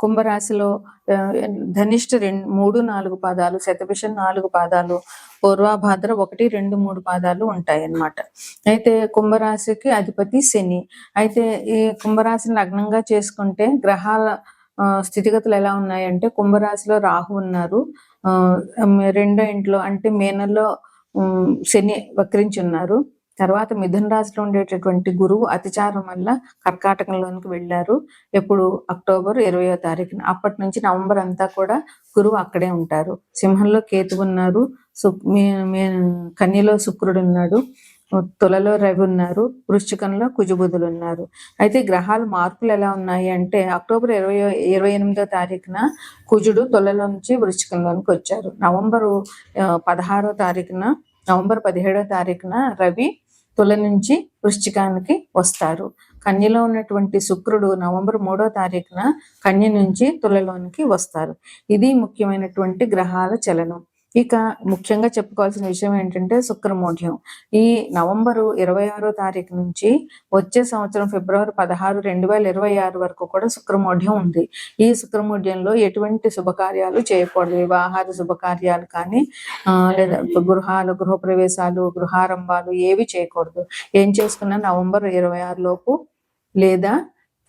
కుంభరాశిలో ధనిష్ట రెండు మూడు నాలుగు పాదాలు శతభిషం నాలుగు పాదాలు పూర్వాభాద్ర ఒకటి రెండు మూడు పాదాలు ఉంటాయి అన్నమాట అయితే కుంభరాశికి అధిపతి శని. అయితే ఈ కుంభరాశిని లగ్నంగా చేసుకుంటే గ్రహాల స్థితిగతులు ఎలా ఉన్నాయంటే కుంభరాశిలో రాహు ఉన్నారు. ఆ, రెండో ఇంట్లో అంటే మేనల్లో శని వక్రించి ఉన్నారు తర్వాత మిథున రాశిలో ఉండేటటువంటి గురువు అతిచారం వల్ల కర్కాటకంలోనికి వెళ్ళారు. ఎప్పుడు? అక్టోబర్ ఇరవయో తారీఖున. అప్పటి నుంచి నవంబర్ అంతా కూడా గురువు అక్కడే ఉంటారు. సింహంలో కేతు ఉన్నారు. కన్యలో శుక్రుడు ఉన్నాడు. తులలో రవి ఉన్నారు. వృశ్చికంలో కుజుబుధులు ఉన్నారు. అయితే గ్రహాలు మార్పులు ఎలా ఉన్నాయి అంటే అక్టోబర్ ఇరవై ఇరవై ఎనిమిదో తారీఖున కుజుడు తులలో నుంచి వృశ్చికంలోనికి వచ్చారు. నవంబరు పదహారో తారీఖున నవంబర్ పదిహేడో తారీఖున రవి తుల నుంచి వృశ్చికానికి వస్తారు. కన్యలో ఉన్నటువంటి శుక్రుడు నవంబర్ మూడో తారీఖున కన్య నుంచి తులలోనికి వస్తారు. ఇది ముఖ్యమైనటువంటి గ్రహాల చలనం. ఇక ముఖ్యంగా చెప్పుకోవాల్సిన విషయం ఏంటంటే శుక్రమూఢ్యం ఈ నవంబరు ఇరవై ఆరో తారీఖు నుంచి వచ్చే సంవత్సరం ఫిబ్రవరి పదహారు రెండు వేల ఇరవై ఆరు వరకు కూడా శుక్రమూఢ్యం ఉంది. ఈ శుక్రమూఢ్యంలో ఎటువంటి శుభకార్యాలు చేయకూడదు. వివాహాది శుభకార్యాలు కానీ లేదా గృహాలు గృహప్రవేశాలు గృహారంభాలు ఏవి చేయకూడదు. ఏం చేసుకున్నా నవంబర్ ఇరవై ఆరు లోపు లేదా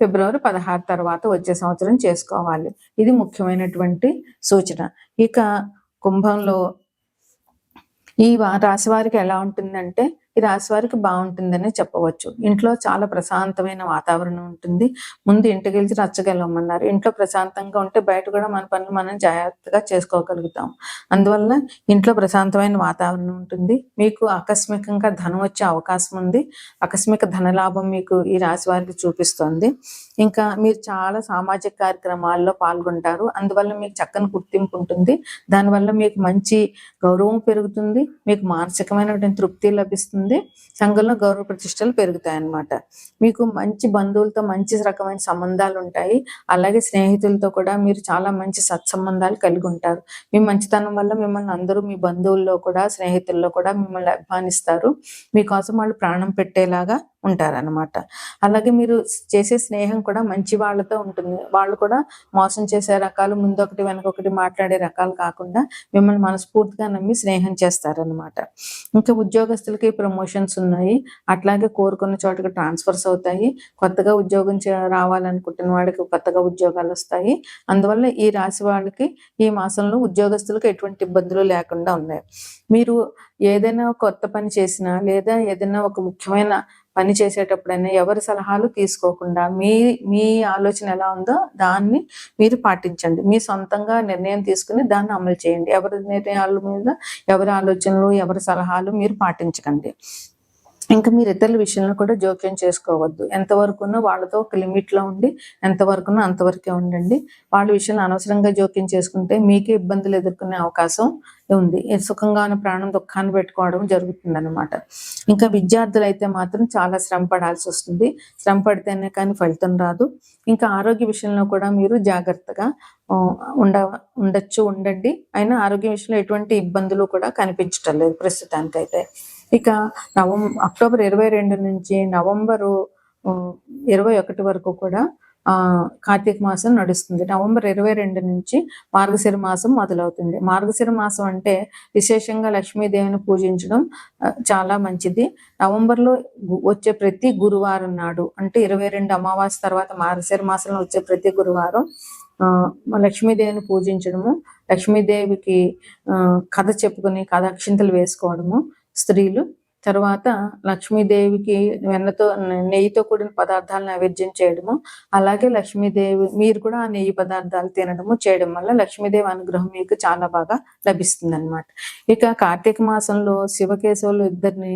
ఫిబ్రవరి పదహారు తర్వాత వచ్చే సంవత్సరం చేసుకోవాలి. ఇది ముఖ్యమైనటువంటి సూచన. ఇక కుంభంలో ఈ రాశి వారికి ఎలా ఉంటుందంటే ఈ రాశి వారికి బాగుంటుందని చెప్పవచ్చు. ఇంట్లో చాలా ప్రశాంతమైన వాతావరణం ఉంటుంది. ముందు ఇంటికి వెళ్ళి రచ్చగలమన్నారు ఇంట్లో ప్రశాంతంగా ఉంటే బయట కూడా మన పనులు మనం జాగ్రత్తగా చేసుకోగలుగుతాం. అందువల్ల ఇంట్లో ప్రశాంతమైన వాతావరణం ఉంటుంది. మీకు ఆకస్మికంగా ధనం వచ్చే అవకాశం ఉంది. ఆకస్మిక ధనలాభం మీకు ఈ రాశి వారికి చూపిస్తుంది. ఇంకా మీరు చాలా సామాజిక కార్యక్రమాల్లో పాల్గొంటారు. అందువల్ల మీకు చక్కని గుర్తింపు ఉంటుంది. దానివల్ల మీకు మంచి గౌరవం పెరుగుతుంది. మీకు మానసికమైనటువంటి తృప్తి లభిస్తుంది. సంఘంలో గౌరవ ప్రతిష్టలు పెరుగుతాయి అన్నమాట మీకు మంచి బంధువులతో మంచి రకమైన సంబంధాలు ఉంటాయి అలాగే స్నేహితులతో కూడా మీరు చాలా మంచి సత్సంబంధాలు కలిగి ఉంటారు మీ మంచితనం వల్ల మిమ్మల్ని అందరూ మీ బంధువుల్లో కూడా స్నేహితుల్లో కూడా మిమ్మల్ని అభిమానిస్తారు. మీకోసం వాళ్ళు ప్రాణం పెట్టేలాగా ఉంటారనమాట అలాగే మీరు చేసే స్నేహం కూడా మంచి వాళ్ళతో ఉంటుంది. వాళ్ళు కూడా మోసం చేసే రకాలు ముందు ఒకటి వెనక ఒకటి మాట్లాడే రకాలు కాకుండా మిమ్మల్ని మనస్ఫూర్తిగా నమ్మి స్నేహం చేస్తారనమాట ఇంకా ఉద్యోగస్తులకి ప్రమోషన్స్ ఉన్నాయి. అట్లాగే కోరుకున్న చోటుకి ట్రాన్స్ఫర్స్ అవుతాయి. కొత్తగా ఉద్యోగం చే- రావాలనుకుంటున్న వాడికి కొత్తగా ఉద్యోగాలు వస్తాయి. అందువల్ల ఈ రాశి వాళ్ళకి ఈ మాసంలో ఉద్యోగస్తులకు ఎటువంటి ఇబ్బందులు లేకుండా ఉన్నాయి. మీరు ఏదైనా కొత్త పని చేసినా లేదా ఏదైనా ఒక ముఖ్యమైన పని చేసేటప్పుడైనా ఎవరి సలహాలు తీసుకోకుండా మీ మీ ఆలోచన ఎలా ఉందో దాన్ని మీరు పాటించండి. మీ సొంతంగా నిర్ణయం తీసుకుని దాన్ని అమలు చేయండి. ఎవరి నిర్ణయాల మీద ఎవరి ఆలోచనలు ఎవరి సలహాలు మీరు పాటించకండి. ఇంకా మీరు ఇతరుల విషయంలో కూడా జోక్యం చేసుకోవద్దు. ఎంతవరకునో వాళ్ళతో ఒక లిమిట్లో ఉండి ఎంతవరకునో అంతవరకే ఉండండి. వాళ్ళ విషయంలో అనవసరంగా జోక్యం చేసుకుంటే మీకే ఇబ్బందులు ఎదుర్కొనే అవకాశం ఉంది. సుఖంగా ఉన్న ప్రాణం దుఃఖాన్ని పెట్టుకోవడం జరుగుతుంది అనమాట ఇంకా విద్యార్థులు అయితే మాత్రం చాలా శ్రమ పడాల్సి వస్తుంది. శ్రమ పడితేనే కానీ ఫలితం రాదు. ఇంకా ఆరోగ్య విషయంలో కూడా మీరు జాగ్రత్తగా ఉండ ఉండొచ్చు ఉండండి. అయినా ఆరోగ్య విషయంలో ఎటువంటి ఇబ్బందులు కూడా కనిపించటం లేదు ప్రస్తుతానికైతే. ఇక నవం అక్టోబర్ ఇరవై రెండు నుంచి నవంబరు ఇరవై ఒకటి వరకు కూడా ఆ కార్తీక మాసం నడుస్తుంది. నవంబర్ ఇరవై రెండు నుంచి మార్గశిర మాసం మొదలవుతుంది. మార్గశిర మాసం అంటే విశేషంగా లక్ష్మీదేవిని పూజించడం చాలా మంచిది. నవంబర్లో వచ్చే ప్రతి గురువారం నాడు అంటే ఇరవై రెండు అమావాస్య తర్వాత మార్గశిర మాసంలో వచ్చే ప్రతి గురువారం ఆ లక్ష్మీదేవిని పూజించడము లక్ష్మీదేవికి కథ చెప్పుకుని కథ అక్షింతలు వేసుకోవడము స్త్రీలు తర్వాత లక్ష్మీదేవికి వెన్నతో నెయ్యితో కూడిన పదార్థాలను నైవేద్యం చేయడము అలాగే లక్ష్మీదేవి మీరు కూడా ఆ నెయ్యి పదార్థాలు తినడము చేయడం వల్ల లక్ష్మీదేవి అనుగ్రహం మీకు చాలా బాగా లభిస్తుంది అనమాట ఇక కార్తీక మాసంలో శివకేశవులు ఇద్దరిని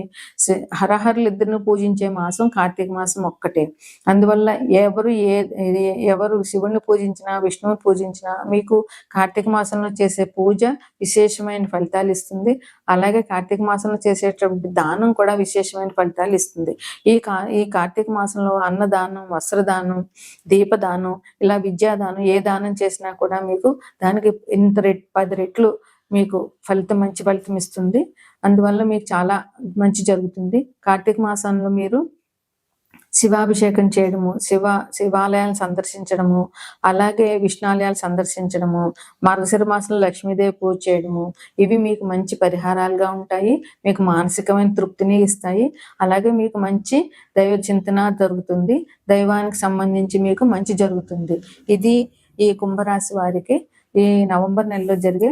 హరహరులు ఇద్దరిని పూజించే మాసం కార్తీక మాసం ఒక్కటే. అందువల్ల ఎవరు ఏ ఏ- ఎవరు శివుణ్ణి పూజించినా విష్ణువుని పూజించినా మీకు కార్తీక మాసంలో చేసే పూజ విశేషమైన ఫలితాలు ఇస్తుంది. అలాగే కార్తీక మాసంలో చేసేటువంటి దానం కూడా విశేషమైన ఫలితాలు ఇస్తుంది. ఈ కా ఈ కార్తీక మాసంలో అన్నదానం వస్త్రదానం దీపదానం ఇలా విద్యాదానం ఏ దానం చేసినా కూడా మీకు దానికి ఇంత రెట్ పది రెట్లు మీకు ఫలితం మంచి ఫలితం ఇస్తుంది. అందువల్ల మీకు చాలా మంచి జరుగుతుంది. కార్తీక మాసంలో మీరు శివాభిషేకం చేయడము శివ శివాలయాలను సందర్శించడము అలాగే విష్ణాలయాలు సందర్శించడము మార్గశిర మాసంలో లక్ష్మీదేవి పూజ చేయడము ఇవి మీకు మంచి పరిహారాలుగా ఉంటాయి మీకు మానసికమైన తృప్తిని ఇస్తాయి అలాగే మీకు మంచి దైవ చింతన జరుగుతుంది దైవానికి సంబంధించి మీకు మంచి జరుగుతుంది. ఇది ఈ కుంభరాశి వారికి ఈ నవంబర్ నెలలో జరిగే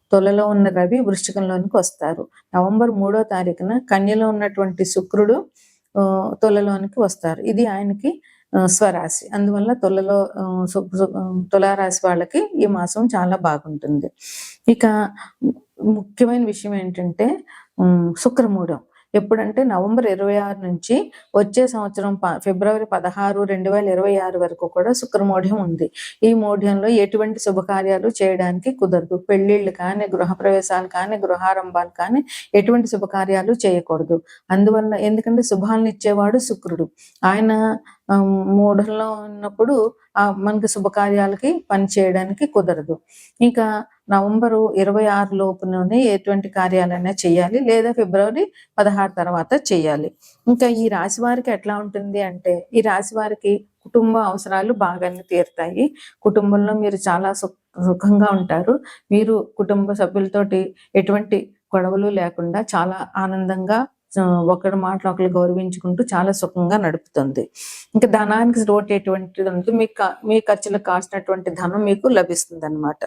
తులలో ఉన్న రవి వృశ్చికంలోనికి వస్తారు. నవంబర్ మూడో తారీఖున కన్యలో ఉన్నటువంటి శుక్రుడు తొలలోనికి తులలోనికి వస్తారు. ఇది ఆయనకి స్వరాశి. అందువల్ల తులలో తులారాశి వాళ్ళకి ఈ మాసం చాలా బాగుంటుంది. ఇక ముఖ్యమైన విషయం ఏంటంటే ఉమ్, శుక్రమూఢం. ఎప్పుడంటే నవంబర్ ఇరవై ఆరు నుంచి వచ్చే సంవత్సరం ప- ఫిబ్రవరి పదహారు రెండు వేల ఇరవై ఆరు వరకు కూడా శుక్రమోఢ్యం ఉంది. ఈ మోఢ్యంలో ఎటువంటి శుభకార్యాలు చేయడానికి కుదరదు. పెళ్ళిళ్ళు కానీ గృహప్రవేశాలు కానీ గృహారంభాలు కానీ ఎటువంటి శుభకార్యాలు చేయకూడదు. అందువల్ల ఎందుకంటే శుభాలను ఇచ్చేవాడు శుక్రుడు. ఆయన మూఢంలో ఉన్నప్పుడు ఆ మనకి శుభకార్యాలకి పని చేయడానికి కుదరదు. ఇంకా నవంబరు ఇరవై ఆరు లోపులోనే ఎటువంటి కార్యాలైనా చేయాలి లేదా ఫిబ్రవరి పదహారు తర్వాత చేయాలి. ఇంకా ఈ రాశి వారికి ఎట్లా ఉంటుంది అంటే ఈ రాశి వారికి కుటుంబ అవసరాలు బాగానే తీరుతాయి. కుటుంబంలో మీరు చాలా సుఖ సుఖంగా ఉంటారు. మీరు కుటుంబ సభ్యులతోటి ఎటువంటి గొడవలు లేకుండా చాలా ఆనందంగా ఒకరి మాటలు ఒకరు గౌరవించుకుంటూ చాలా సుఖంగా నడుపుతుంది. ఇంకా ధనానికి లోటు ఎటువంటిది మీ మీ ఖర్చులకు కాసినటువంటి ధనం మీకు లభిస్తుంది అనమాట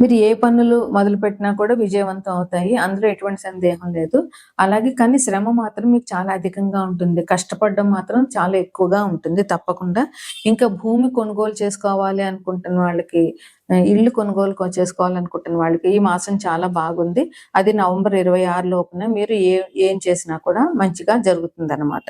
మీరు ఏ పనులు మొదలు పెట్టినా కూడా విజయవంతం అవుతాయి. అందులో ఎటువంటి సందేహం లేదు. అలాగే కానీ శ్రమ మాత్రం మీకు చాలా అధికంగా ఉంటుంది. కష్టపడడం మాత్రం చాలా ఎక్కువగా ఉంటుంది తప్పకుండా. ఇంకా భూమి కొనుగోలు చేసుకోవాలి అనుకుంటున్న వాళ్ళకి ఇల్లు కొనుగోలు చేసుకోవాలనుకుంటున్న వాళ్ళకి ఈ మాసం చాలా బాగుంది. అది నవంబర్ ఇరవై ఆరు లోపున మీరు ఏ ఏం చేసినా కూడా మంచిగా జరుగుతుంది అనమాట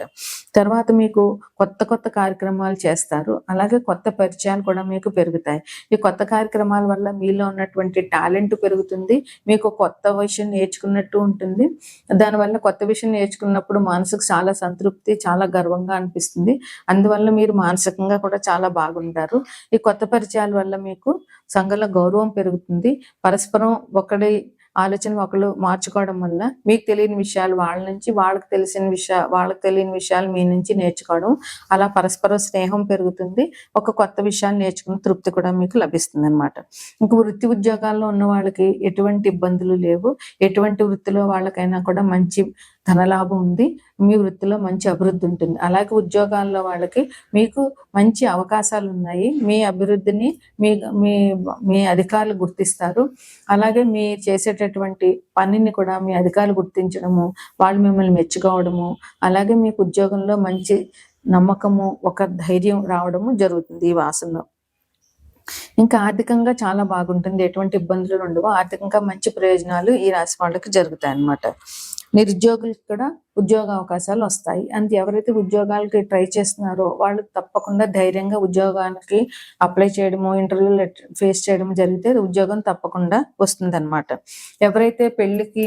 తర్వాత మీకు కొత్త కొత్త కార్యక్రమాలు చేస్తారు. అలాగే కొత్త పరిచయాలు కూడా మీకు పెరుగుతాయి. ఈ కొత్త కార్యక్రమాల వల్ల మీలో ఉన్నటువంటి టాలెంట్ పెరుగుతుంది. మీకు కొత్త విషయం నేర్చుకున్నట్టు ఉంటుంది. దానివల్ల కొత్త విషయం నేర్చుకున్నప్పుడు మనసుకు చాలా సంతృప్తి చాలా గర్వంగా అనిపిస్తుంది. అందువల్ల మీరు మానసికంగా కూడా చాలా బాగుంటారు. ఈ కొత్త పరిచయాల వల్ల మీకు సంఘంలో గౌరవం పెరుగుతుంది. పరస్పరం ఒకడి ఆలోచన ఒకరు మార్చుకోవడం వల్ల మీకు తెలియని విషయాలు వాళ్ళ నుంచి వాళ్ళకి తెలిసిన విషయా వాళ్ళకి తెలియని విషయాలు మీ నుంచి నేర్చుకోవడం అలా పరస్పర స్నేహం పెరుగుతుంది. ఒక కొత్త విషయాలు నేర్చుకున్న తృప్తి కూడా మీకు లభిస్తుంది అనమాట ఇంక వృత్తి ఉద్యోగాల్లో ఉన్న వాళ్ళకి ఎటువంటి ఇబ్బందులు లేవు. ఎటువంటి వృత్తిలో వాళ్ళకైనా కూడా మంచి ధనలాభం ఉంది మీ వృత్తిలో మంచి అభివృద్ధి ఉంటుంది. అలాగే ఉద్యోగాల్లో వాళ్ళకి మీకు మంచి అవకాశాలు ఉన్నాయి. మీ అభివృద్ధిని మీ మీ మీ అధికారులు గుర్తిస్తారు. అలాగే మీ చేసేటటువంటి పనిని కూడా మీ అధికారులు గుర్తించడము వాళ్ళు మిమ్మల్ని మెచ్చుకోవడము అలాగే మీకు ఉద్యోగంలో మంచి నమ్మకము ఒక ధైర్యం రావడము జరుగుతుంది ఈ వాసనలో. ఇంకా ఆర్థికంగా చాలా బాగుంటుంది. ఎటువంటి ఇబ్బందులు ఉండవు. ఆర్థికంగా మంచి ప్రయోజనాలు ఈ రాశి వాళ్ళకి జరుగుతాయి అన్నమాట నిరుద్యోగులకు కూడా ఉద్యోగ అవకాశాలు వస్తాయి. అంత ఎవరైతే ఉద్యోగాలకి ట్రై చేస్తున్నారో వాళ్ళు తప్పకుండా ధైర్యంగా ఉద్యోగానికి అప్లై చేయడము ఇంటర్వ్యూలు ఫేస్ చేయడం జరిగితే ఉద్యోగం తప్పకుండా వస్తుందన్నమాట. ఎవరైతే పెళ్ళికి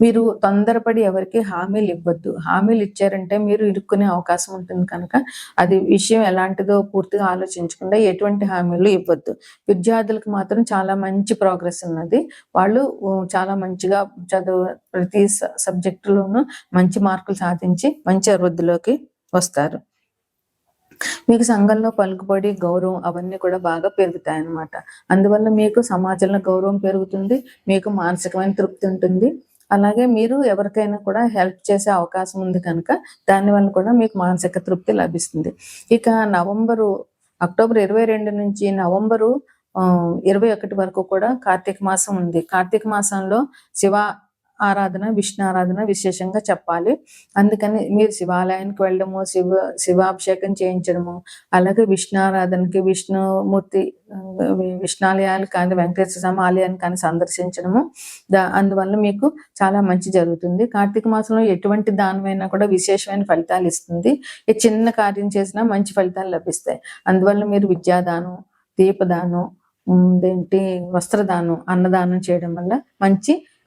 మీరు తొందరపడి ఎవరికి హామీలు ఇవ్వద్దు హామీలు ఇచ్చారంటే మీరు ఇరుక్కునే అవకాశం ఉంటుంది కనుక అది విషయం ఎలాంటిదో పూర్తిగా ఆలోచించకుండా ఎటువంటి హామీలు ఇవ్వద్దు. విద్యార్థులకు మాత్రం చాలా మంచి ప్రోగ్రెస్ ఉన్నది. వాళ్ళు చాలా మంచిగా చదువు ప్రతి సబ్జెక్టులోనూ మంచి మార్కులు సాధించి మంచి అభివృద్ధిలోకి వస్తారు. మీకు సంఘంలో పలుకుబడి గౌరవం అవన్నీ కూడా బాగా పెరుగుతాయి అన్నమాట అందువల్ల మీకు సమాజంలో గౌరవం పెరుగుతుంది మీకు మానసికమైన తృప్తి ఉంటుంది. అలాగే మీరు ఎవరికైనా కూడా హెల్ప్ చేసే అవకాశం ఉంది కనుక దానివల్ల కూడా మీకు మానసిక తృప్తి లభిస్తుంది. ఇక నవంబరు అక్టోబర్ ఇరవై రెండు నుంచి నవంబరు ఇరవై ఒకటి వరకు కూడా కార్తీక మాసం ఉంది. కార్తీక మాసంలో శివ ఆరాధన విష్ణు ఆరాధన విశేషంగా చెప్పాలి. అందుకని మీరు శివాలయానికి వెళ్ళడము శివ శివాభిషేకం చేయించడము అలాగే విష్ణు ఆరాధనకి విష్ణుమూర్తి విష్ణాలయాలు కానీ వెంకటేశ్వర స్వామి ఆలయాన్ని కానీ సందర్శించడము. దా అందువల్ల మీకు చాలా మంచి జరుగుతుంది. కార్తీక మాసంలో ఎటువంటి దానమైనా కూడా విశేషమైన ఫలితాలు ఇస్తుంది. ఏ చిన్న కార్యం చేసినా మంచి ఫలితాలు లభిస్తాయి. అందువల్ల మీరు విద్యాదానం దీపదానం ఏంటి వస్త్రదానం అన్నదానం చేయడం వల్ల మంచి